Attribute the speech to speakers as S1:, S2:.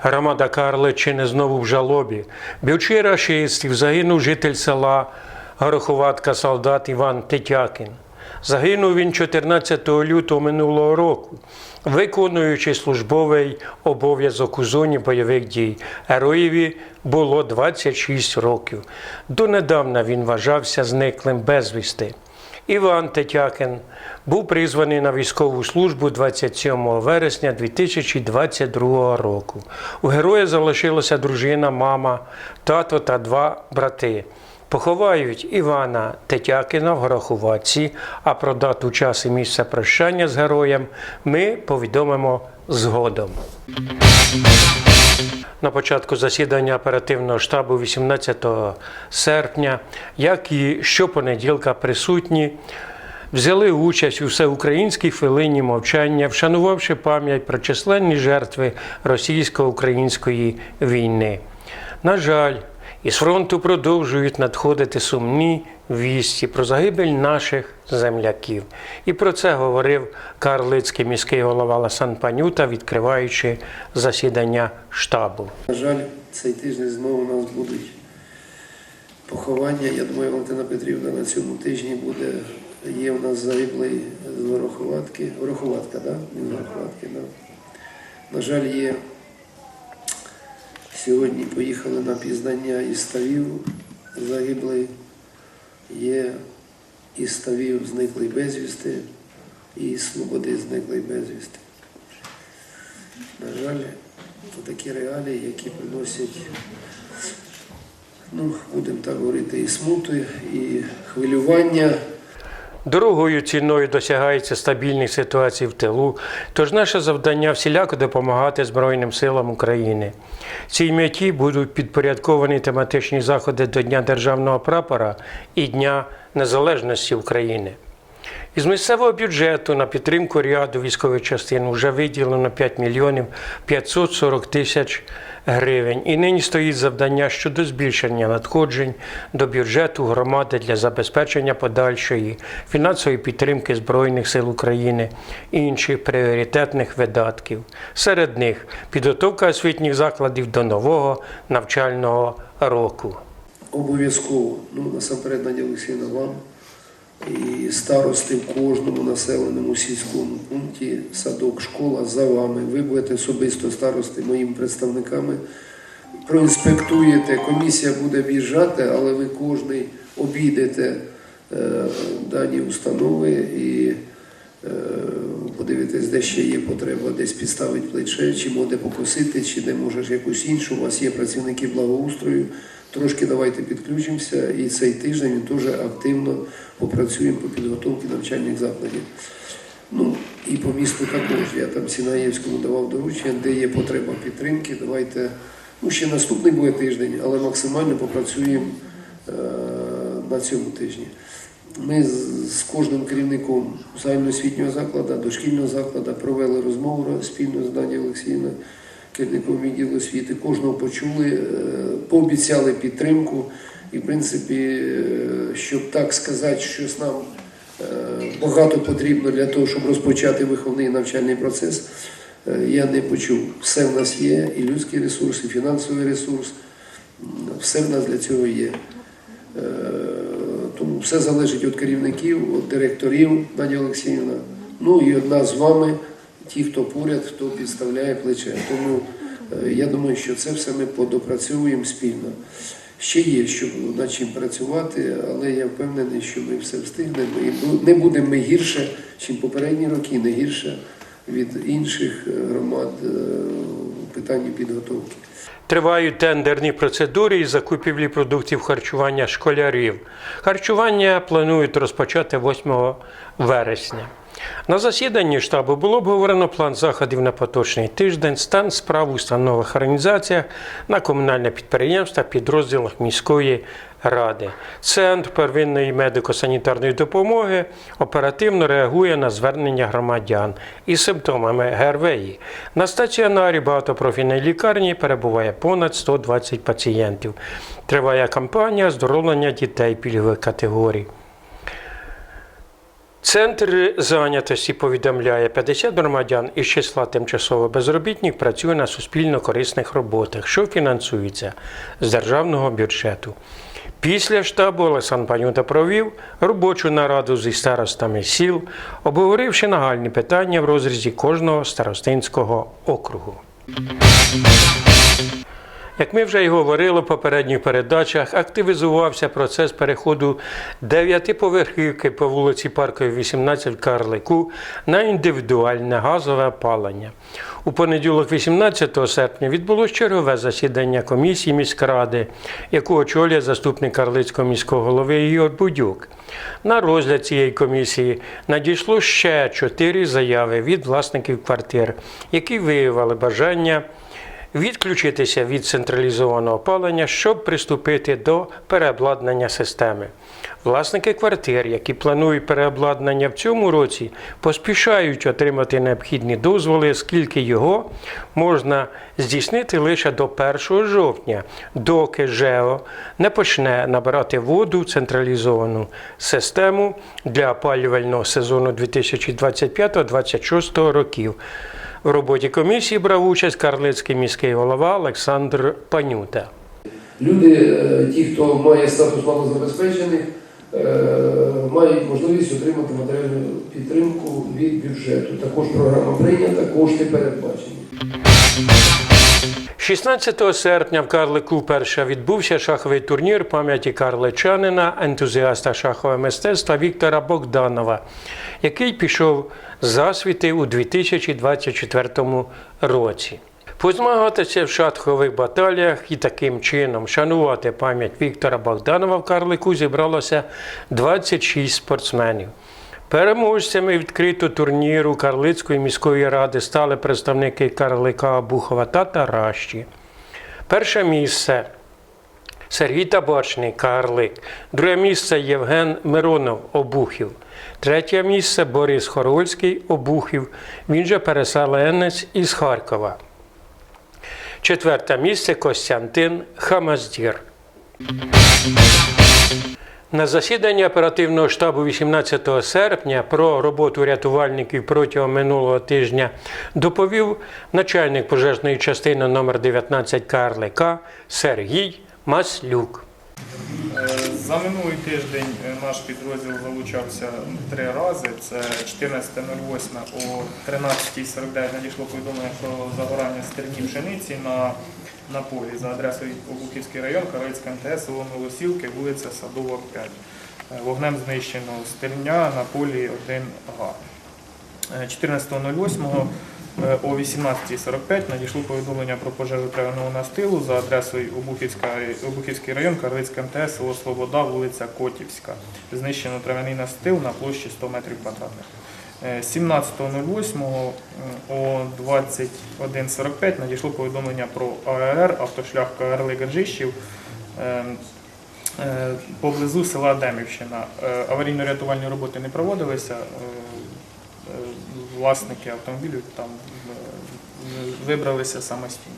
S1: Громада Карличини знову в жалобі. Бівчи рашистів загинув житель села Гороховатка солдат Іван Тетякін. Загинув він 14 лютого минулого року, виконуючи службовий обов'язок у зоні бойових дій. Героєві було 26 років. Донедавна він вважався зниклим безвісти. Іван Тетякин був призваний на військову службу 27 вересня 2022 року. У героя залишилася дружина, мама, тато та два брати. Поховають Івана Тетякіна в Гороховатці, а про дату, час і місце прощання з героєм ми повідомимо згодом. На початку засідання оперативного штабу 18 серпня, як і щопонеділка присутні, взяли участь у всеукраїнській хвилині мовчання, вшанувавши пам'ять про численні жертви російсько-української війни. На жаль, із фронту продовжують надходити сумні вісті про загибель наших земляків. І про це говорив Карлицький міський голова Ласан Панюта, відкриваючи засідання штабу.
S2: На жаль, цей тиждень знову у нас будуть поховання. Я думаю, Валентина Петрівна на цьому тижні буде. Є у нас загиблий з Вороховатки. Вороховатка, да? Він Вороховатки, да. На жаль, є. Сьогодні поїхали на пізнання із ставів загиблий. Є із ставів зниклий безвісти, і свободи Слободи зниклий безвісти. На жаль, це такі реалії, які приносять, ну, будемо так говорити, і смути, і хвилювання.
S1: Дорогою ціною досягається стабільних ситуацій в тилу, тож наше завдання всіляко допомагати Збройним силам України. Цій меті будуть підпорядковані тематичні заходи до Дня Державного прапора і Дня Незалежності України. Із місцевого бюджету на підтримку ряду військових частин вже виділено 5 мільйонів 540 тисяч гривень. І нині стоїть завдання щодо збільшення надходжень до бюджету громади для забезпечення подальшої фінансової підтримки Збройних сил України і інших пріоритетних видатків. Серед них підготовка освітніх закладів до нового навчального року.
S2: Обов'язково, ну насамперед Надя Олексійовна вам і старости в кожному населеному сільському пункті, садок, школа за вами. Ви будете особисто старости моїми представниками. Проінспектуєте, комісія буде в'їжджати, але ви кожний обійдете е, дані установи і е, подивитесь, де ще є потреба, десь підставити плече, чи може покосити, чи де можеш якусь іншу. У вас є працівники благоустрою. Трошки давайте підключимося, і цей тиждень ми дуже активно попрацюємо по підготовці навчальних закладів. Ну і по місту також. Я там Сінаєвському давав доручення, де є потреба підтримки. Давайте, ну ще наступний буде тиждень, але максимально попрацюємо е, на цьому тижні. Ми з, кожним керівником загальноосвітнього закладу, дошкільного закладу провели розмову спільно з Данією Олексіївною, керівником відділу освіти. Кожного почули, е, пообіцяли підтримку. І, в принципі, е, щоб так сказати, щось нам е, багато потрібно для того, щоб розпочати виховний навчальний процес, я не почув. Все в нас є, і людський ресурс, і фінансовий ресурс. Все в нас для цього є. Тому все залежить від керівників, від директорів Надія Олексіївна, ну і від нас з вами, ті, хто поряд, хто підставляє плече. Тому е, я думаю, що це все ми подопрацьовуємо спільно. Ще є, що над чим працювати, але я впевнений, що ми все встигнемо і не будемо ми гірше, ніж попередні роки, не гірше від інших е, громад е, питанні підготовки.
S1: Тривають тендерні процедури із закупівлі продуктів харчування школярів. Харчування планують розпочати 8 вересня. На засіданні штабу було обговорено план заходів на поточний тиждень, стан справ у установах організаціях на комунальне підприємства, підрозділах міської ради. Центр первинної медико-санітарної допомоги оперативно реагує на звернення громадян із симптомами ГРВІ. На стаціонарі багатопрофільної лікарні перебуває понад 120 пацієнтів. Триває кампанія оздоровлення дітей пільгових категорій. Центр зайнятості повідомляє, 50 громадян із числа тимчасово безробітних працює на суспільно корисних роботах, що фінансується з державного бюджету. Після штабу Олександр Панюта провів робочу нараду зі старостами сіл, обговоривши нагальні питання в розрізі кожного старостинського округу. Як ми вже й говорили в попередніх передачах, активізувався процес переходу дев'ятиповерхівки по вулиці Парковій 18 в Карлику на індивідуальне газове опалення. У понеділок, 18 серпня, відбулось чергове засідання комісії міськради, яку очолює заступник Карлицького міського голови Ігор Будюк. На розгляд цієї комісії надійшло ще чотири заяви від власників квартир, які виявили бажання відключитися від централізованого опалення, щоб приступити до переобладнання системи. Власники квартир, які планують переобладнання в цьому році, поспішають отримати необхідні дозволи, оскільки його можна здійснити лише до 1 жовтня, доки ЖЕО не почне набирати воду в централізовану систему для опалювального сезону 2025-2026 років. В роботі комісії брав участь Карлицький міський голова Олександр Панюта.
S2: Люди, е, ті, хто має статус малозабезпечених, е, мають можливість отримати матеріальну підтримку від бюджету. Також програма прийнята, кошти передбачені.
S1: 16 серпня в Карлику вперше відбувся шаховий турнір пам'яті карличанина, ентузіаста шахового мистецтва Віктора Богданова, який пішов засвіти у 2024 році. Позмагатися в шахових баталіях і таким чином шанувати пам'ять Віктора Богданова в Карлику зібралося 26 спортсменів. Переможцями відкритого турніру Карлицької міської ради стали представники Карлика Бухова та Таращі. Перше місце Сергій Табачний Карлик. Друге місце Євген Миронов Обухів. Третє місце Борис Хорольський Обухів. Він же переселенець із Харкова. Четверте місце Костянтин Хамаздір. На засіданні оперативного штабу 18 серпня про роботу рятувальників протягом минулого тижня доповів начальник пожежної частини номер 19 КРЛК Сергій Маслюк.
S3: За минулий тиждень е, наш підрозділ залучався три рази. Це 14.08 о 13.49 надійшло повідомлення про загорання стерні пшениці на, на полі за адресою Обухівський район, Карлицька МТС, село Новосілки, вулиця Садова, 5. Е, Вогнем знищено стерня на полі 1 га. Е, 14.08 е, о 18.45 надійшло повідомлення про пожежу травяного настилу за адресою Обухівський район, Карлицька МТС, село Слобода, вулиця Котівська. Знищено травяний настил на площі 100 метрів квадратних. Е, 17.08 о 21.45 надійшло повідомлення про АР, автошлях КРЛ Гаджищів. Е, е, Поблизу села Демівщина. Е, Аварійно-рятувальні роботи не проводилися. Е, е, Власники автомобілів там е, вибралися самостійно.